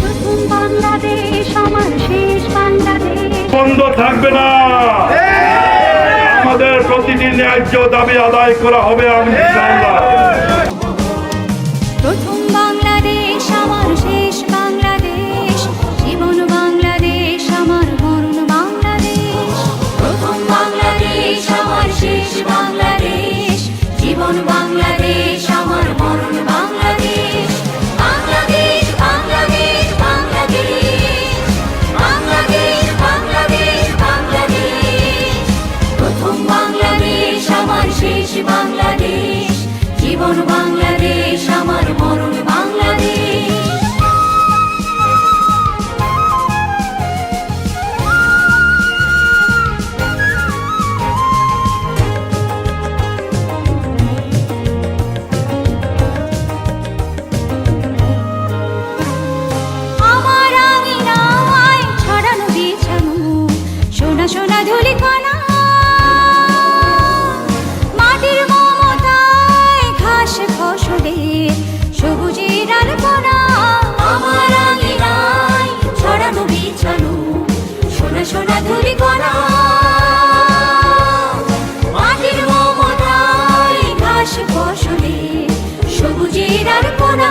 প্রথম বাংলাদেশ আমার শেষ বাংলাদেশ। বন্ধ থাকবে না। আমাদের প্রতিটি ন্যায্য দাবি আদায় করা হবে আমি ইনশাআল্লাহ। বাংলাদেশ আমার মরণ বাংলাদেশ। আমার আঙিনায় ছড়ানো বিছানো সোনা সোনা ধুলি কণা ধুলিকণা মাটির মমতায় সবুজের আর কোনা